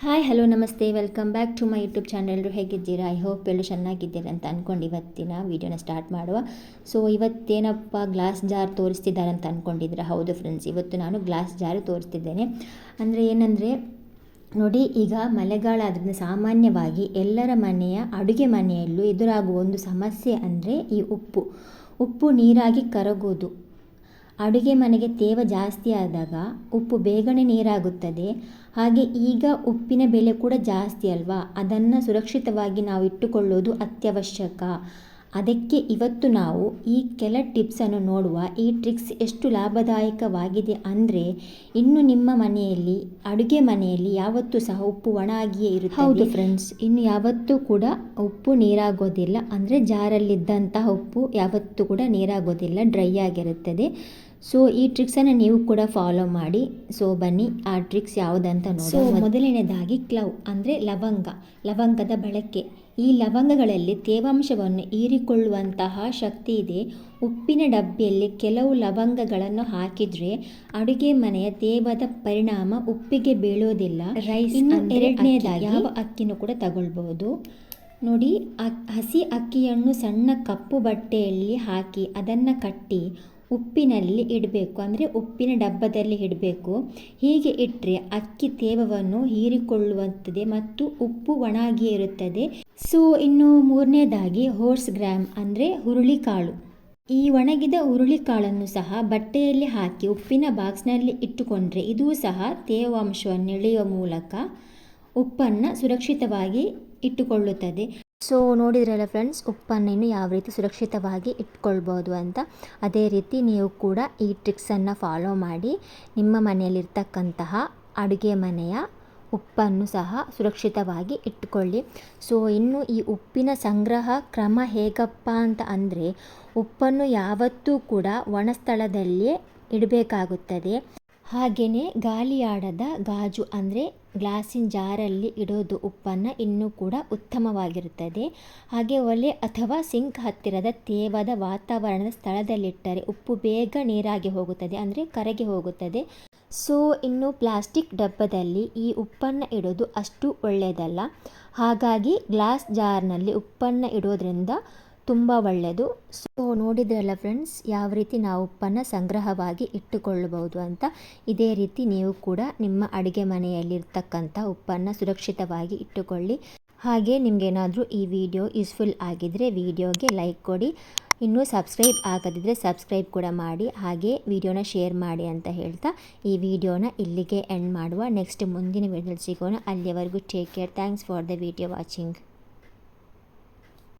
Hi hello ನಮಸ್ತೆ. Welcome back to my YouTube channel ಎಲ್ಲರೂ ಹೇಗಿದ್ದೀರಾ? ಐ ಹೋಪ್ ಎಲ್ಲರೂ ಚೆನ್ನಾಗಿದ್ದೀರಾ ಅಂತ ಅಂದ್ಕೊಂಡು ಇವತ್ತಿನ ವೀಡಿಯೋನ ಸ್ಟಾರ್ಟ್ ಮಾಡುವ. ಸೊ ಇವತ್ತೇನಪ್ಪ ಗ್ಲಾಸ್ ಜಾರ್ ತೋರಿಸ್ತಿದ್ದಾರೆ ಅಂತ ಅಂದ್ಕೊಂಡಿದ್ದೀರಾ ಹೌದು ಫ್ರೆಂಡ್ಸ್ ಇವತ್ತು ನಾನು ಗ್ಲಾಸ್ ಜಾರ್ ತೋರಿಸ್ತಿದ್ದೇನೆ. ಅಂದರೆ ಏನಂದರೆ, ನೋಡಿ, ಈಗ ಮಳೆಗಾಲ ಆದ್ದರಿಂದ ಸಾಮಾನ್ಯವಾಗಿ ಎಲ್ಲರ ಮನೆಯ, ಅಡುಗೆ ಮನೆಯಲ್ಲೂ ಎದುರಾಗುವ ಒಂದು ಸಮಸ್ಯೆ ಅಂದರೆ ಈ ಉಪ್ಪು. ಉಪ್ಪು ನೀರಾಗಿ ಕರಗೋದು. ಅಡುಗೆ ಮನೆಗೆ ತೇವ ಜಾಸ್ತಿ ಆದಾಗ ಉಪ್ಪು ಬೇಗನೆ ನೀರಾಗುತ್ತದೆ. ಹಾಗೆ ಈಗ ಉಪ್ಪಿನ ಬೆಲೆ ಕೂಡ ಜಾಸ್ತಿ ಅಲ್ವಾ? ಅದನ್ನು ಸುರಕ್ಷಿತವಾಗಿ ನಾವು ಇಟ್ಟುಕೊಳ್ಳೋದು ಅತ್ಯವಶ್ಯಕ. ಅದಕ್ಕೆ ಇವತ್ತು ನಾವು ಈ ಕೆಲ ಟಿಪ್ಸನ್ನು ನೋಡುವ ಈ ಟ್ರಿಕ್ಸ್ ಎಷ್ಟು ಲಾಭದಾಯಕವಾಗಿದೆ ಅಂದರೆ ಇನ್ನು ನಿಮ್ಮ ಮನೆಯಲ್ಲಿ ಅಡುಗೆ ಮನೆಯಲ್ಲಿ ಯಾವತ್ತೂ ಸಹ ಉಪ್ಪು ಒಣ ಆಗಿಯೇ ಇರುತ್ತೆ ಹೌದು ಫ್ರೆಂಡ್ಸ್ ಇನ್ನು ಯಾವತ್ತೂ ಕೂಡ ಉಪ್ಪು ನೀರಾಗೋದಿಲ್ಲ ಅಂದರೆ ಜಾರಲ್ಲಿದ್ದಂತಹ ಉಪ್ಪು ಯಾವತ್ತೂ ಕೂಡ ನೀರಾಗೋದಿಲ್ಲ ಡ್ರೈ ಆಗಿರುತ್ತದೆ. ಸೊ ಈ ಟ್ರಿಕ್ಸನ್ನು ನೀವು ಕೂಡ ಫಾಲೋ ಮಾಡಿ. ಸೊ ಬನ್ನಿ ಆ ಟ್ರಿಕ್ಸ್ ಯಾವುದಂತ ನೋಡಿ ಸೊ ಮೊದಲನೇದಾಗಿ ಕ್ಲವ್ ಅಂದರೆ ಲವಂಗ. ಲವಂಗದ ಬಳಕೆ. ಈ ಲವಂಗಗಳಲ್ಲಿ ತೇವಾಂಶವನ್ನು ಹೀರಿಕೊಳ್ಳುವಂತಹ ಶಕ್ತಿ ಇದೆ ಉಪ್ಪಿನ ಡಬ್ಬಿಯಲ್ಲಿ ಕೆಲವು ಲವಂಗಗಳನ್ನು ಹಾಕಿದ್ರೆ ಅಡುಗೆ ಮನೆಯ ತೇವದ ಪರಿಣಾಮ ಉಪ್ಪಿಗೆ ಬೀಳೋದಿಲ್ಲ. ರೈಸ್ ಎರಡನೇದಾಗಿ ಯಾವ ಅಕ್ಕಿನೂ ಕೂಡ ತಗೊಳ್ಬಹುದು. ನೋಡಿ ಹಸಿ ಅಕ್ಕಿಯನ್ನು ಸಣ್ಣ ಕಪ್ಪು ಬಟ್ಟೆಯಲ್ಲಿ ಹಾಕಿ ಅದನ್ನು ಕಟ್ಟಿ ಉಪ್ಪಿನಲ್ಲಿ ಇಡಬೇಕು. ಅಂದರೆ ಉಪ್ಪಿನ ಡಬ್ಬದಲ್ಲಿ ಇಡಬೇಕು. ಹೀಗೆ ಇಟ್ಟರೆ ಅಕ್ಕಿ ತೇವವನ್ನು ಹೀರಿಕೊಳ್ಳುವಂಥದ್ದು ಮತ್ತು ಉಪ್ಪು ಒಣಗಿಯೇ ಇರುತ್ತದೆ. ಸೊ ಇನ್ನು ಮೂರನೇದಾಗಿ ಹೋರ್ಸ್ ಗ್ರಾಮ್ ಅಂದರೆ ಹುರುಳಿಕಾಳು. ಈ ಒಣಗಿದ ಹುರುಳಿಕಾಳನ್ನು ಸಹ ಬಟ್ಟೆಯಲ್ಲಿ ಹಾಕಿ ಉಪ್ಪಿನ ಬಾಕ್ಸ್ನಲ್ಲಿ ಇಟ್ಟುಕೊಂಡ್ರೆ ಇದೂ ಸಹ ತೇವಾಂಶವನ್ನು ಎಳೆಯುವ ಮೂಲಕ ಉಪ್ಪನ್ನು ಸುರಕ್ಷಿತವಾಗಿ ಇಟ್ಟುಕೊಳ್ಳುತ್ತದೆ. ಸೊ ನೋಡಿದ್ರಲ್ಲ ಫ್ರೆಂಡ್ಸ್ ಉಪ್ಪನ್ನು ಇನ್ನು ಯಾವ ರೀತಿ ಸುರಕ್ಷಿತವಾಗಿ ಇಟ್ಕೊಳ್ಬೋದು ಅಂತ? ಅದೇ ರೀತಿ ನೀವು ಕೂಡ ಈ ಟ್ರಿಕ್ಸನ್ನು ಫಾಲೋ ಮಾಡಿ ನಿಮ್ಮ ಮನೆಯಲ್ಲಿರ್ತಕ್ಕಂತಹ ಅಡುಗೆ ಮನೆಯ ಉಪ್ಪನ್ನು ಸಹ ಸುರಕ್ಷಿತವಾಗಿ ಇಟ್ಕೊಳ್ಳಿ. ಸೊ ಇನ್ನು ಈ ಉಪ್ಪಿನ ಸಂಗ್ರಹ ಕ್ರಮ ಹೇಗಪ್ಪ ಅಂತ ಅಂದರೆ, ಉಪ್ಪನ್ನು ಯಾವತ್ತೂ ಕೂಡ ಒಣ ಸ್ಥಳದಲ್ಲಿಯೇ ಇಡಬೇಕಾಗುತ್ತದೆ. ಹಾಗೆಯೇ ಗಾಲಿಯಾಡದ ಗಾಜು ಅಂದರೆ ಗ್ಲಾಸಿನ ಜಾರಲ್ಲಿ ಇಡೋದು ಉಪ್ಪನ್ನು ಇನ್ನೂ ಕೂಡ ಉತ್ತಮವಾಗಿರುತ್ತದೆ. ಹಾಗೆ ಒಲೆ ಅಥವಾ ಸಿಂಕ್ ಹತ್ತಿರದ ತೇವದ ವಾತಾವರಣದ ಸ್ಥಳದಲ್ಲಿಟ್ಟರೆ ಉಪ್ಪು ಬೇಗ ನೀರಾಗಿ ಹೋಗುತ್ತದೆ ಅಂದರೆ ಕರಗಿ ಹೋಗುತ್ತದೆ. ಸೊ, ಇನ್ನು ಪ್ಲಾಸ್ಟಿಕ್ ಡಬ್ಬದಲ್ಲಿ ಈ ಉಪ್ಪನ್ನು ಇಡೋದು ಅಷ್ಟು ಒಳ್ಳೆಯದಲ್ಲ ಹಾಗಾಗಿ ಗ್ಲಾಸ್ ಜಾರ್ನಲ್ಲಿ ಉಪ್ಪನ್ನು ಇಡೋದ್ರಿಂದ ತುಂಬ ಒಳ್ಳೆಯದು. ಸೊ ನೋಡಿದ್ರಲ್ಲ ಫ್ರೆಂಡ್ಸ್ ಯಾವ ರೀತಿ ನಾವು ಉಪ್ಪನ್ನು ಸಂಗ್ರಹವಾಗಿ ಇಟ್ಟುಕೊಳ್ಳಬಹುದು ಅಂತ, ಇದೇ ರೀತಿ ನೀವು ಕೂಡ ನಿಮ್ಮ ಅಡುಗೆ ಮನೆಯಲ್ಲಿರ್ತಕ್ಕಂಥ ಉಪ್ಪನ್ನು ಸುರಕ್ಷಿತವಾಗಿ ಇಟ್ಟುಕೊಳ್ಳಿ. ಹಾಗೆ ನಿಮಗೇನಾದರೂ ಈ ವಿಡಿಯೋ ಯೂಸ್ಫುಲ್ ಆಗಿದ್ದರೆ ವಿಡಿಯೋಗೆ ಲೈಕ್ ಕೊಡಿ. ಇನ್ನೂ ಸಬ್ಸ್ಕ್ರೈಬ್ ಆಗದಿದ್ದರೆ ಸಬ್ಸ್ಕ್ರೈಬ್ ಕೂಡ ಮಾಡಿ. ಹಾಗೆ ವಿಡಿಯೋನ ಶೇರ್ ಮಾಡಿ ಅಂತ ಹೇಳ್ತಾ, ಈ ವಿಡಿಯೋನ ಇಲ್ಲಿಗೆ ಎಂಡ್ ಮಾಡುವ. ನೆಕ್ಸ್ಟ್ ಮುಂದಿನ ವಿಡಿಯೋ ಸಿಗೋಣ. ಅಲ್ಲಿಯವರೆಗೂ take care thanks for the video watching